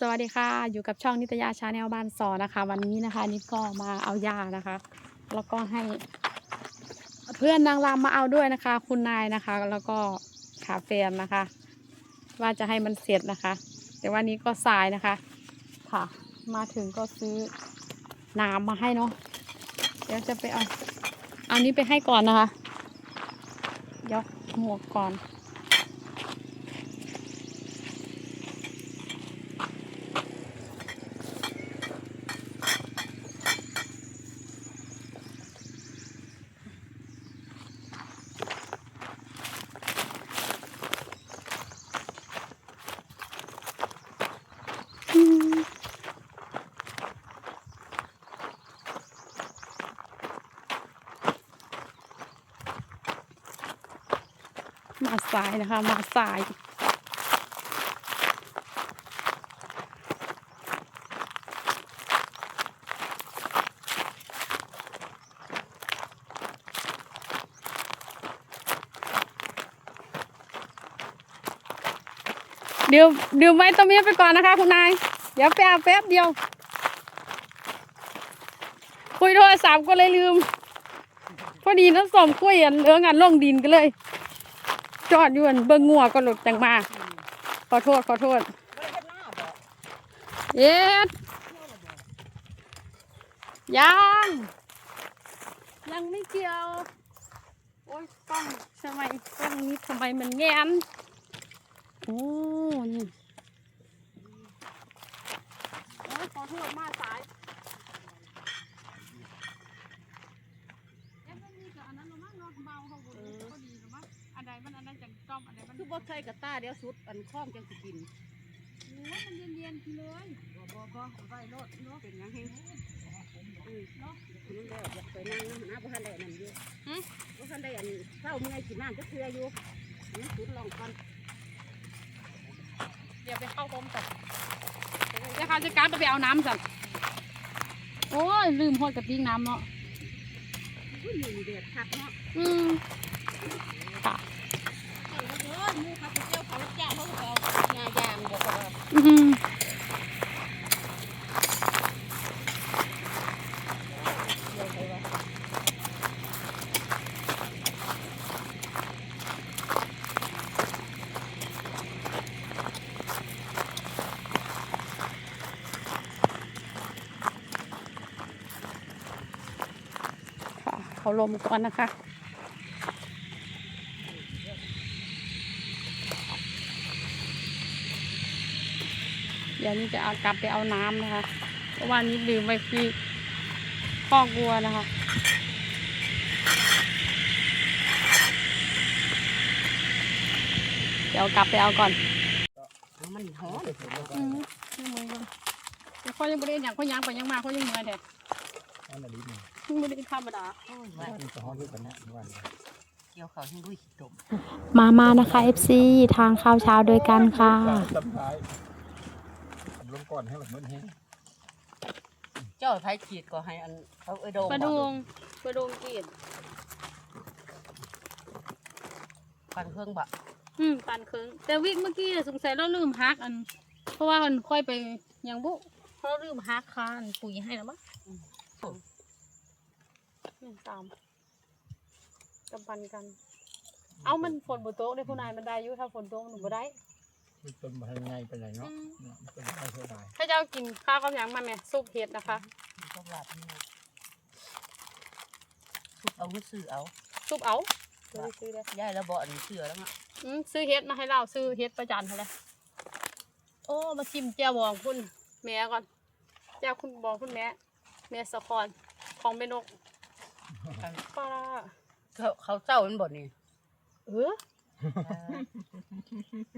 สวัสดีค่ะ อยู่กับช่องนิตยาชาแนลบ้านสอนะคะ วันนี้นะคะนิดก็มาเอายานะคะ แล้วก็ให้ เพื่อนนางรำมาเอาด้วยนะคะ คุณนายนะคะ แล้วก็ขาแฟนนะคะ ว่าจะให้มันเสร็จนะคะ แต่วันนี้ก็สายนะคะ ค่ะ มาถึงก็ซื้อน้ำมาให้เนาะเดี๋ยวจะไปเอาเอานี้ไปให้ก่อนนะคะยกหมวกก่อน มาสายนะคะ มาสาย เดี๋ยวเดี๋ยวไว้ตรงนี้ไปก่อนนะคะ คุณนาย เดี๋ยวแป๊บแป๊บเดียว คุยโทรศัพท์ก็เลยลืม พอดีน้ำส้มคุยอันเหลืองอันลงดินก็เลย จอดอยู่อันเบิ่งงัวก็หลุดจังมา ขอโทษขอโทษเย็ดยังยังไม่เกี่ยว โอ้ยกล้องทำไมกล้องนี้ทำไมมันแงนโอ้นี่โอ้ยขอโทษมาสายเอ๊ะมันมีกับอันนั้นเหรอมั้งเนาะเบาเขาบ่รู้ก็ดีเหรอมั้งอันใดมันอันใดจังจ้ อมอันใดมันคือบ่ใช่กระตาเดี๋ยวสุดอันคล้องจังสิกินโอ้ยมันเย็นๆทีเลยบ่บ่บ่ไว้รถเนาะเป็นหยังแฮงอือเนาะนั่นแล้วอยากไปนั่งนะบ่ทันได้นั่นอยู่บ่ทันได้อันเช้าเมื่อยกินน้ำจักเทื่ออยู่อันนั้สุดลองก่อนเดี๋ยวไปเข้าต้มก่อนเดี๋ยวเขาจะการไปเอาน้ำสั่นโอ้ยลืมหดกระติกน้ำเนาะอุ้ยมีเดือดคักเนาะอืมค่ะ เออเด้อหมู่เขาไปเที่ยวเขาจ้างเขาก็เอาหญ้ายางบ่ก็ เอาอืมเดี๋ยวไปว่าค่ะเขาลมก่อนนะคะ ดี๋ยวนี้จะเอากลับไปเอาน้ำนะคะ เพราะว่านี้ลืมไว้ที่คอกวัวนะคะเดี๋ยวกลับไปเอาก่อนเอามันหอมอืมยังมือก่อนเดี๋ยวเขายังไม่ได้อย่างเขายังไปยังมาเขายังเมื่อยแต่อันนั้นดีหนึ่งยังไม่ได้ธรรมดาโอ้ยว่ามันจะฮ้อนด้วยกันนะวันเกี่ยวเขาให้ลุยขี้ตมมามานะคะ FC ทางข้าวเช้าด้วยกันค่ะสับท้าย ลงก่อนให้แบบเหมือนแห้งเจ้าไผขีดก็ให้อันเขาเอ้ยโดงประดงประดงกีดปันเครื่องบะอืมปันเคืองแต่วิกเมื่อกี้สงสัยเราลืมฮักอัน เพราะว่ามันค่อยไปหยังบุเราลืมฮักค่ะอันปุ๋ยให้แล้วมั้งนี่ตามกำปันกัน เอามันฝนบุโต๊ะได้ผู้นายมันได้อยู่ถ้าฝนตกหนูบ่ได้ มันต้นมาให้ง่ายไปไหนเนาะอืมเนาะมันเป็นได้เท่าไหร่ถ้าเจ้ากินข้าวกับหยังมาแม่ซุปเห็ดนะคะก็หลับนี่สุดเอาเงินซื้อเอาซุปเอาไม่ได้ซื้อเลยย่ายแล้วบ่อันนี้เสือแล้วอะอืมซื้อเห็ดมาให้เราซื้อเห็ดประจันให้เลยโอ้มาชิมแจ่วบองคุณแม่ก่อนแจ่วคุณบองคุณแม่แม่สะคอนของเมนกปลาร้าเขาเขาเจ้ามันบ่นี่เออ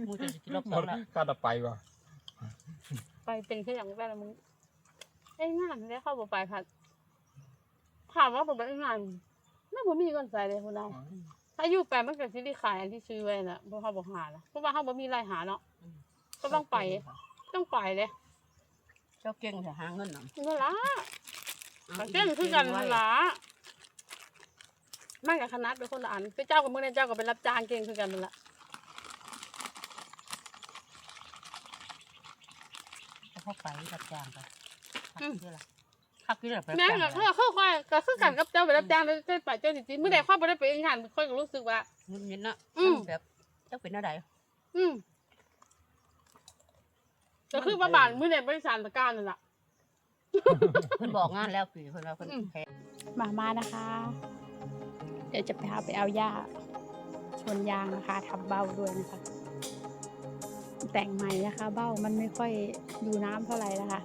มูจะสิกินรอบหสมองดละกล้าตะไปวะไปเป็นแค่อย่างแรกละมึงไอ้งานได้เข้าบ่ไปผัดถามว่าบ่ไปงานน่าบ่มีเงินใส่เลยคุณนายถ้าอยู่ไปมันก็สิได้ขายอันที่ซื้อไว้น่ะบ่เขาบ่หาละเพราะว่าเขาบ่มีรายหาเนาะก็ต้องไปต้องไปเลยเจ้าเก่งจะหาเงินนำนั่นล่ะก็เก่งคือกันนั่นล่ะ มันกับคณะเป็นคนละอันไปเจ้ากับมึงเนี่ยเจ้าก็เป็นรับจ้างเก่งคือกันนั่นล่ะเข้าไปรับจ้างไปขับกี่เดือนละขับกี่เดือนไปรับแม่จ้างก็คือคือควายก็คือกันกับเจ้าไปรับจ้างแล้วเจ้าไปเจ้าจริงๆเมื่อใดความบ่ได้ไปเองหันค่อยก็รู้สึกว่าเงินเงินเนาะอืม มันแบบจะเป็นอะไรอืมก็คือประบาทมื้อใดบริษัทราชการนั่นแหละ เพิ่นบอกงานแล้วปีเพิ่นว่าเพิ่นอืม แพ้มามานะคะเดี๋ยวจะไปหาไปเอาหญ้าชนยางนะคะทับเบ้าด้วยนะคะ แต่งใหม่นะคะ เบ้ามันไม่ค่อยอยู่น้ำเท่าไหร่นะคะ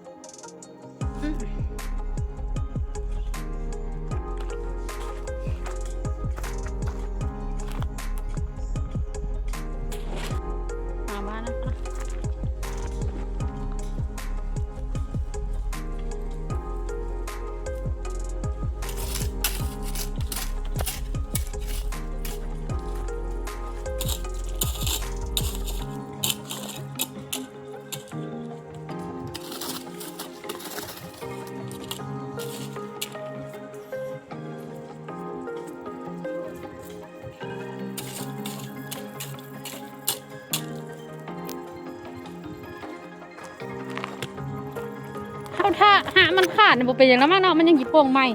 บ่เป็นอย่างนั้นมากเนาะมันยังหยิบโป่งใหม่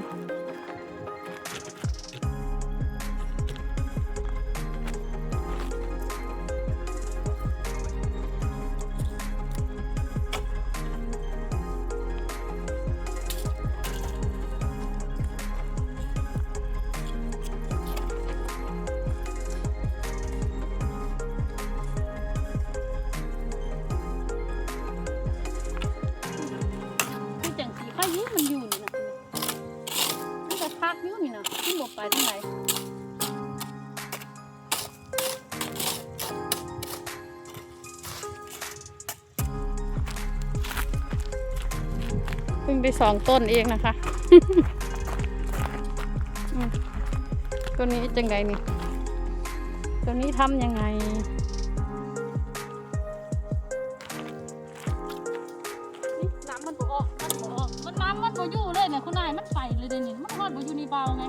มักอยู่นี่นะที่บกไปที่ไหนเพิ่งได้สองต้นเองนะคะตัวนี้จังไงนี่ตัวนี้ทำยังไง ดูเลยเนี่ยคุณนายมันใส่เลยเดี๋ยวนี้มันทอดบ่อยู่ในเบาไง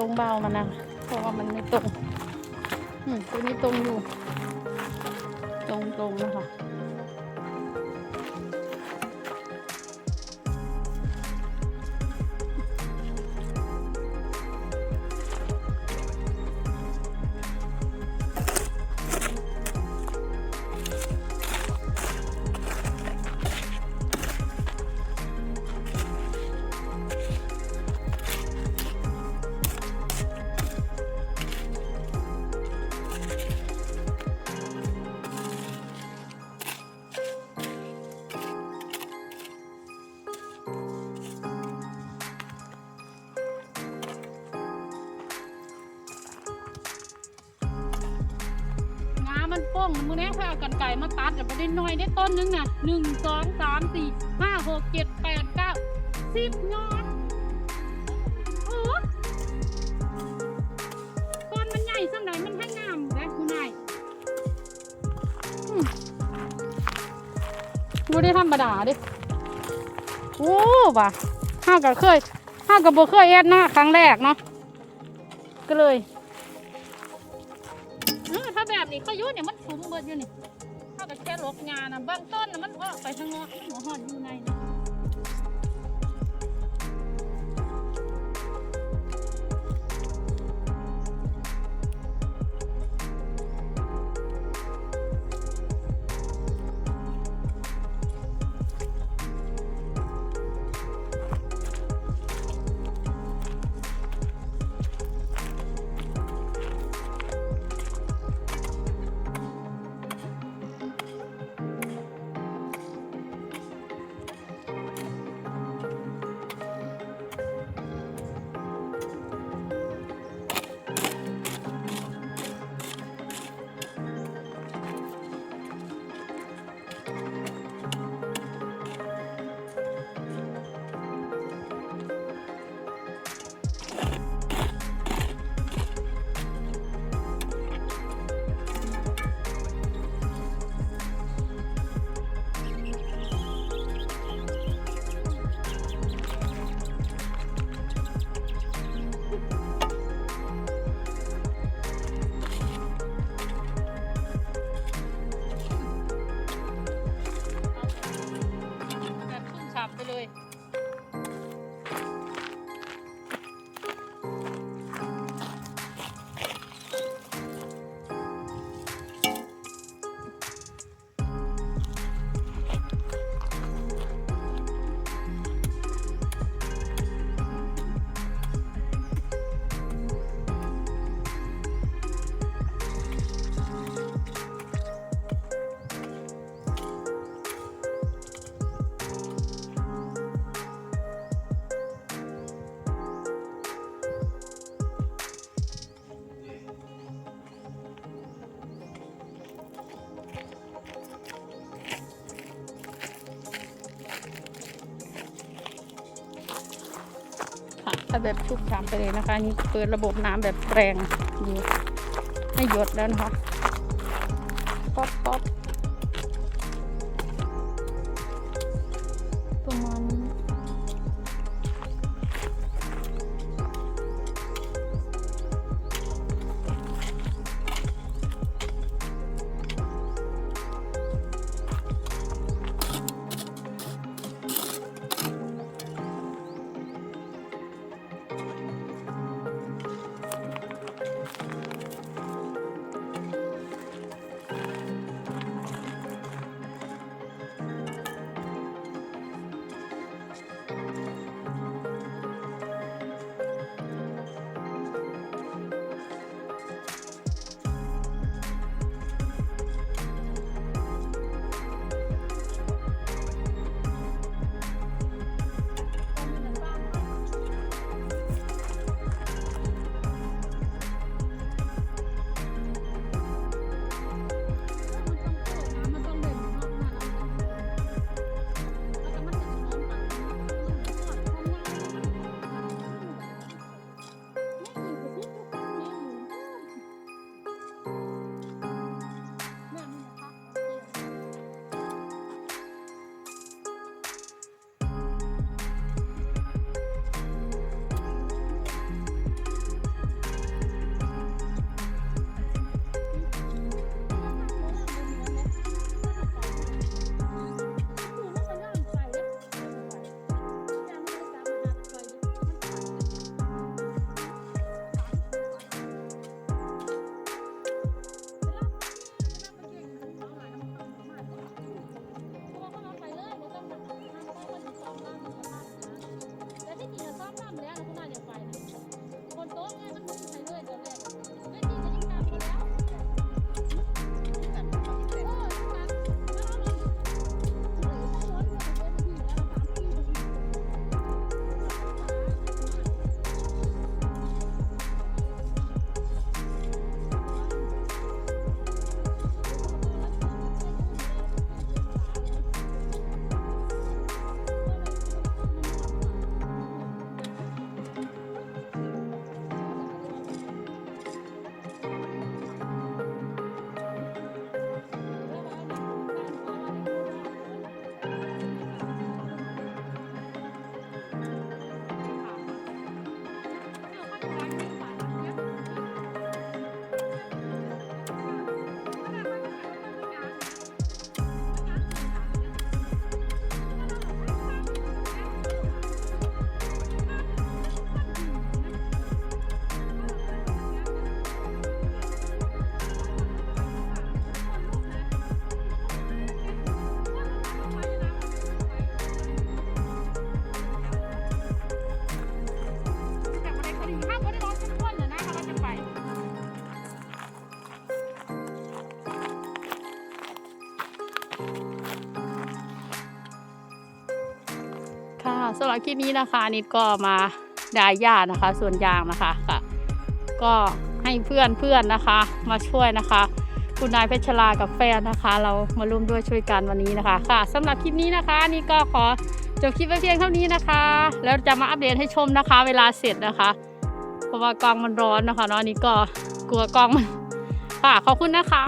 รงเบามันนะเพราะว่ามันไม่ตรงอืมตัวนี้ตรงอยู่ ตรงตรงๆนะคะ งมือแน่ถ้าเอากันไก่มาตัดจะไปได้น้อยได้ต้นนึงน่ะหนึ่งสองสามสี่ห้าหกเจ็ดแปดเก้าสิบยอดโอ้ต้นมันใหญ่สักหน่อยมันให้งามเลยคุณนายอืมดูได้ธรรมดาดิโอ้ว่ะห้ากับเคยห้ากับบ่เคยเอ็ดนะครั้งแรกเนาะก็เลย นี้เขาอยุ่เนี่ยมันสูงเบิดอยู่นี่เขาก็แค่ลกงานนะบางต้นนะมันออกไปทางนอกมันหัวหอดอยู่ใน เอาแบบชุบฉ่ำไปเลยนะคะนี่เปิดระบบน้ำแบบแรงอยู่ไม่หยดแล้วนะคะป๊อปป๊อป ค่ะสำหรับคลิปนี้นะคะนิดก็มาดายานะคะส่วนยางนะคะค่ะ ก็ให้เพื่อนเพื่อนนะคะ มาช่วยนะคะ คุณนายเพชรลากับแฟนนะคะ เรามาร่วมด้วยช่วยกันวันนี้นะคะ ค่ะสำหรับคลิปนี้นะคะนี่ก็ขอจบคลิปไว้เพียงเท่านี้นะคะ แล้วจะมาอัปเดตให้ชมนะคะ เวลาเสร็จนะคะ เพราะว่ากล้องมันร้อนนะคะเนาะอันนี่ก็กลัวกล้องมันค่ะขอบคุณนะคะ